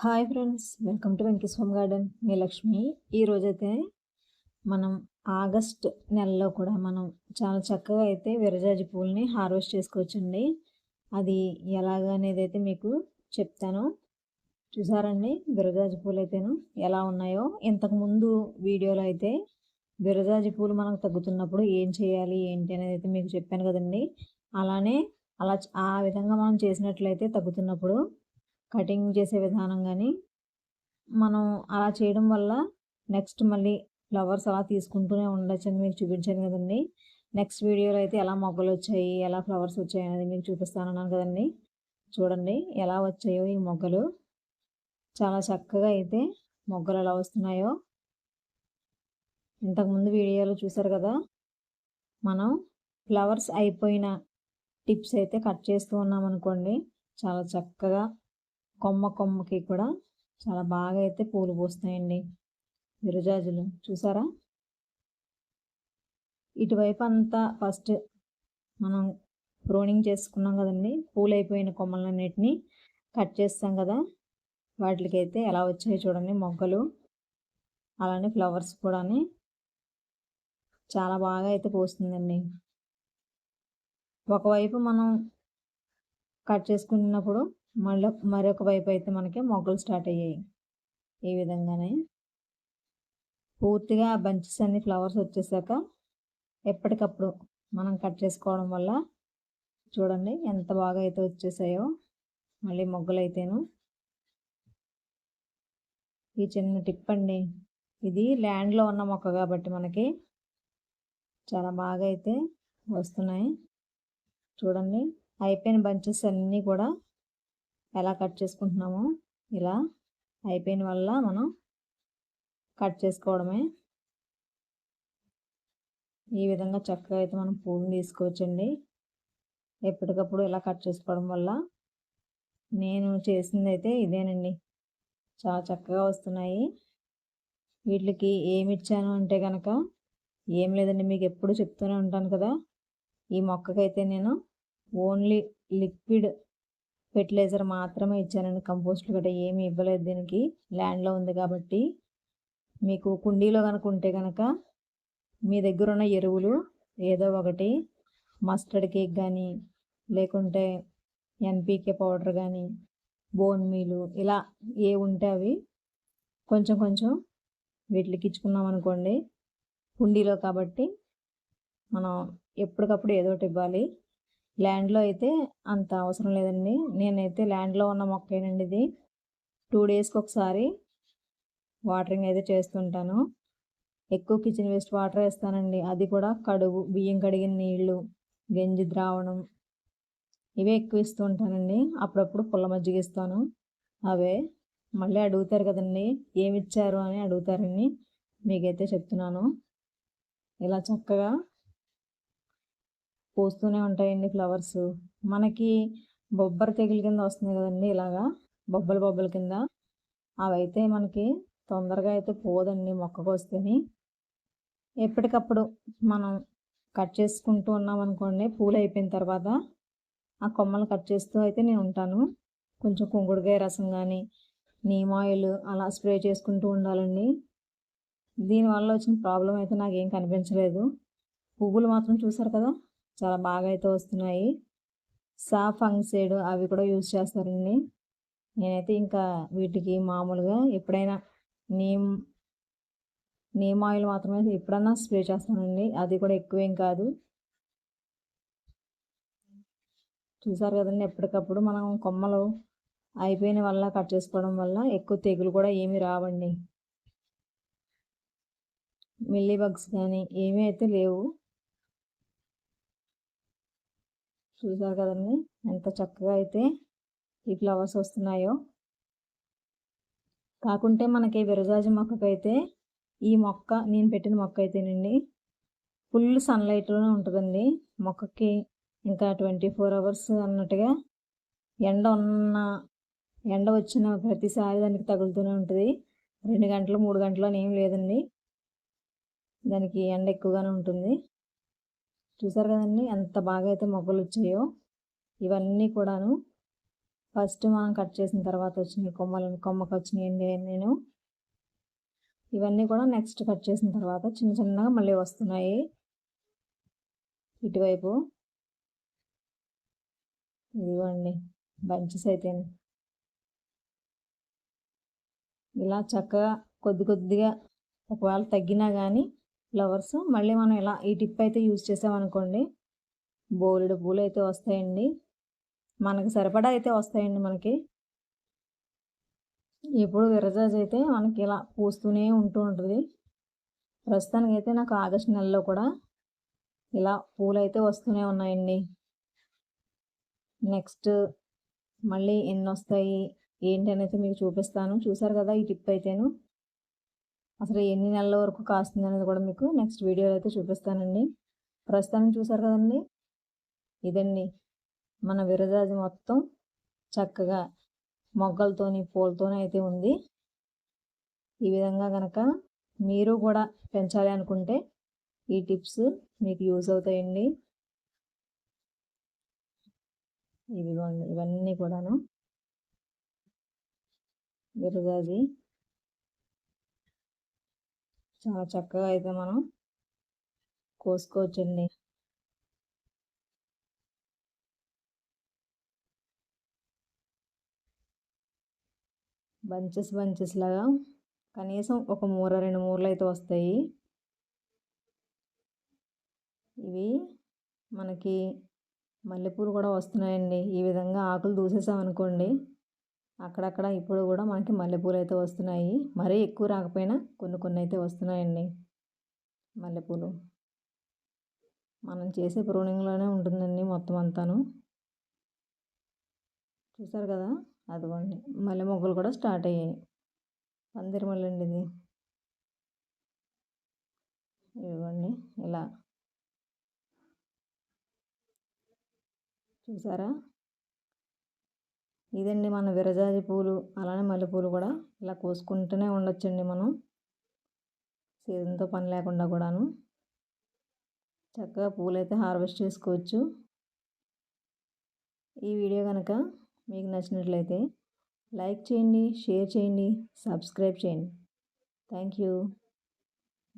Hi friends welcome to Venkateshwaram garden. మీ లక్ష్మి. ఈరోజైతే మనం August నెలలో కూడా మనం చాలా చక్కగా అయితే విరజాజి పూలని హార్వెస్ట్ చేసుకోవచ్చండి. అది ఎలాగనేది అయితే మీకు చెప్తాను. చూసారండి విరజాజి పూలు అయితేను ఎలా ఉన్నాయో. ఇంతకుముందు వీడియోలో అయితే విరజాజి పూలు మనకు తగ్గుతున్నప్పుడు ఏం చేయాలి ఏంటి అనేది అయితే మీకు చెప్పాను కదండి. అలానే అలా ఆ విధంగా మనం చేసినట్లయితే తగ్గుతున్నప్పుడు కటింగ్ చేసే విధానం కానీ మనం అలా చేయడం వల్ల నెక్స్ట్ మళ్ళీ ఫ్లవర్స్ అలా తీసుకుంటూనే ఉండొచ్చు అని మీకు చూపించాను కదండి. నెక్స్ట్ వీడియోలో అయితే ఎలా మొగ్గలు వచ్చాయి ఎలా ఫ్లవర్స్ వచ్చాయి అనేది మీకు చూపిస్తానన్నాను కదండి. చూడండి ఎలా వచ్చాయో ఈ మొగ్గలు. చాలా చక్కగా అయితే మొగ్గలు ఎలా వస్తున్నాయో. ఇంతకుముందు వీడియోలో చూసారు కదా మనం ఫ్లవర్స్ అయిపోయిన టిప్స్ అయితే కట్ చేస్తూ ఉన్నాం అనుకోండి చాలా చక్కగా కొమ్మ కొమ్మకి కూడా చాలా బాగా అయితే పూలు పూస్తాయండి. విరజాజులు చూసారా? ఇటువైపు అంతా ఫస్ట్ మనం ప్రోనింగ్ చేసుకున్నాం కదండి. పూలైపోయిన అయిపోయిన కొమ్మలన్నిటిని కట్ చేస్తాం కదా. వాటికైతే ఎలా వచ్చాయో చూడండి మొగ్గలు. అలానే ఫ్లవర్స్ కూడా చాలా బాగా అయితే పోస్తుందండి. ఒకవైపు మనం కట్ చేసుకున్నప్పుడు మళ్ళీ మరొక వైపు అయితే మనకి మొగ్గలు స్టార్ట్ అయ్యాయి. ఈ విధంగానే పూర్తిగా బంచెస్ అన్ని ఫ్లవర్స్ వచ్చేసాక ఎప్పటికప్పుడు మనం కట్ చేసుకోవడం వల్ల చూడండి ఎంత బాగా అయితే వచ్చేసాయో మళ్ళీ మొగ్గలు అయితేను. ఈ చిన్న టిప్ అండి. ఇది ల్యాండ్లో ఉన్న మొక్క కాబట్టి మనకి చాలా బాగా అయితే వస్తున్నాయి. చూడండి అయిపోయిన బంచెస్ అన్నీ కూడా ఎలా కట్ చేసుకుంటున్నామో ఇలా అయిపోయిన వల్ల మనం కట్ చేసుకోవడమే. ఈ విధంగా చక్కగా అయితే మనం పువ్వుని తీసుకోవచ్చండి. ఎప్పటికప్పుడు ఇలా కట్ చేసుకోవడం వల్ల నేను చేసింది అయితే ఇదేనండి. చాలా చక్కగా వస్తున్నాయి. వీటికి ఏమి ఇచ్చాను అంటే కనుక ఏం లేదండి మీకు ఎప్పుడు చెప్తూనే ఉంటాను కదా. ఈ మొక్కకైతే నేను ఓన్లీ లిక్విడ్ ఫెర్టిలైజర్ మాత్రమే ఇచ్చానండి. కంపోస్ట్ గట్రా ఏమి ఇవ్వలేదు దీనికి. ల్యాండ్లో ఉంది కాబట్టి. మీకు కుండీలో కనుక ఉంటే కనుక మీ దగ్గర ఉన్న ఎరువులు ఏదో ఒకటి మస్టర్డ్ కేక్ కానీ లేకుంటే ఎన్పీకే పౌడర్ కానీ బోన్ మీలు ఇలా ఏ ఉంటే అవి కొంచెం కొంచెం వీటికి ఇచ్చుకున్నాం అనుకోండి. కుండీలో కాబట్టి మనం ఎప్పటికప్పుడు ఏదో ఒకటి ఇవ్వాలి. ల్యాండ్లో అయితే అంత అవసరం లేదండి. నేనైతే ల్యాండ్లో ఉన్న మొక్కేనండి ఇది. టూ డేస్కి ఒకసారి వాటరింగ్ అయితే చేస్తుంటాను. ఎక్కువ కిచెన్ వేస్ట్ వాటర్ వేస్తానండి. అది కూడా కడుగు బియ్యం కడిగిన నీళ్ళు గంజి ద్రావణం ఇవే ఎక్కువ ఇస్తూ ఉంటానండి. అప్పుడప్పుడు పుల్ల మజ్జిగ ఇస్తాను. అవే మళ్ళీ అడుగుతారు కదండి ఏమి ఇచ్చారు అని అడుగుతారని మీకైతే చెప్తున్నాను. ఇలా చక్కగా పూస్తూనే ఉంటాయండి ఫ్లవర్స్. మనకి బొబ్బర తెగులు కింద వస్తుంది కదండి ఇలాగా బొబ్బల బొబ్బల కింద. అవైతే మనకి తొందరగా అయితే పోదండి మొక్కకు వస్తేని ఎప్పటికప్పుడు మనం కట్ చేసుకుంటూ ఉన్నాం అనుకోండి పూలు అయిపోయిన తర్వాత ఆ కొమ్మలు కట్ చేస్తూ అయితే నేను ఉంటాను. కొంచెం కుంగుడుకాయ రసం కానీ నీమ్ ఆయిల్ అలా స్ప్రే చేసుకుంటూ ఉండాలండి. దీనివల్ల వచ్చిన ప్రాబ్లం అయితే నాకేం కనిపించలేదు. పువ్వులు మాత్రం చూసారు కదా? చాలా బాగా అయితే వస్తున్నాయి. సాఫ్ సైడ్ అవి కూడా యూజ్ చేస్తారండి. నేనైతే ఇంకా వీటికి మామూలుగా ఎప్పుడైనా నీమ్ నీమ్ ఆయిల్ మాత్రమే ఎప్పుడన్నా స్ప్రే చేస్తానండి. అది కూడా ఎక్కువేం కాదు. చూసారు కదండి ఎప్పటికప్పుడు మనం కొమ్మలు అయిపోయిన వల్ల కట్ చేసుకోవడం వల్ల ఎక్కువ తెగులు కూడా ఏమీ రావండి. మిల్లీ బగ్స్ కానీ ఏమీ అయితే లేవు. చూసారు కదండి? ఎంత చక్కగా అయితే ఈ ఫ్లవర్స్ వస్తున్నాయో. కాకుంటే మనకి విరజాజి మొక్కకైతే ఈ మొక్క నేను పెట్టిన మొక్క అయితేనండి ఫుల్ సన్లైట్లోనే ఉంటుందండి. మొక్కకి ఇంకా ట్వంటీ ఫోర్ అవర్స్ అన్నట్టుగా ఎండ ఉన్న ఎండ వచ్చిన ప్రతిసారి దానికి తగులుతూనే ఉంటుంది. రెండు గంటలు మూడు గంటలు అని ఏం లేదండి. దానికి ఎండ ఎక్కువగానే ఉంటుంది. చూసారు కదండి? ఎంత బాగా అయితే మొగ్గలు వచ్చాయో ఇవన్నీ కూడాను. ఫస్ట్ మనం కట్ చేసిన తర్వాత వచ్చినాయి కొమ్మలు కొమ్మకి వచ్చినాయండి నేను ఇవన్నీ కూడా నెక్స్ట్ కట్ చేసిన తర్వాత చిన్న చిన్నగా మళ్ళీ వస్తున్నాయి. ఇటువైపు. ఇదిగోండి బంచెస్ అయితే. ఇలా చక్కగా కొద్ది కొద్దిగా ఒకవేళ తగ్గినా కానీ ఫ్లవర్స్. మళ్ళీ మనం ఇలా ఈ టిప్ అయితే యూజ్ చేసామనుకోండి బోలెడు పూలు అయితే వస్తాయండి. మనకు సరిపడా అయితే వస్తాయండి మనకి. ఎప్పుడు విరజాజ్ అయితే మనకి ఇలా పూస్తూనే ఉంటూ ఉంటుంది. ప్రస్తుతానికి అయితే నాకు ఆగస్టు నెలలో కూడా ఇలా పూలు అయితే వస్తూనే ఉన్నాయండి. నెక్స్ట్ మళ్ళీ ఎన్ని వస్తాయి ఏంటి అనేది మీకు చూపిస్తాను. చూసారు కదా ఈ టిప్ అయితేను. అసలు ఎన్ని నెలల వరకు కాస్తుంది అనేది కూడా మీకు నెక్స్ట్ వీడియోలో అయితే చూపిస్తానండి. ప్రస్తుతానికి చూసారు కదండి? ఇదండి మన విరజాజి మొత్తం చక్కగా మొగ్గలతోని పూలతోని అయితే ఉంది. ఈ విధంగా కనుక మీరు కూడా పెంచాలి అనుకుంటే ఈ టిప్స్ మీకు యూజ్ అవుతాయండి. ఇవి ఇవన్నీ కూడాను విరజాజి చాలా చక్కగా అయితే మనం కోసుకోవచ్చండి. బంచెస్ బంచెస్ లాగా కనీసం ఒక మూర రెండు మూరలు అయితే వస్తాయి. ఇవి మనకి మల్లెపూలు కూడా వస్తున్నాయండి. ఈ విధంగా ఆకులు దూసేసామనుకోండి అక్కడక్కడ ఇప్పుడు కూడా మనకి మల్లెపూలు అయితే వస్తున్నాయి. మరీ ఎక్కువ రాకపోయినా కొన్ని కొన్ని అయితే వస్తున్నాయండి మల్లెపూలు. మనం చేసే ప్రూనింగ్లోనే ఉంటుందండి మొత్తం అంతాను. చూసారు కదా? అదిగోండి. మల్లె మొగ్గలు కూడా స్టార్ట్ అయ్యాయి. పందిరి మల్లె ఇది. ఇదిగోండి. ఇలా. చూసారా? ఇదండి మన విరజాజి పూలు అలానే మల్లెపూలు కూడా ఇలా కోసుకుంటూనే ఉండొచ్చండి మనం. సీజన్తో పని లేకుండా కూడాను. చక్కగా పూలైతే హార్వెస్ట్ చేసుకోవచ్చు. ఈ వీడియో కనుక మీకు నచ్చినట్లయితే లైక్ చేయండి షేర్ చేయండి సబ్స్క్రైబ్ చేయండి. Thank you.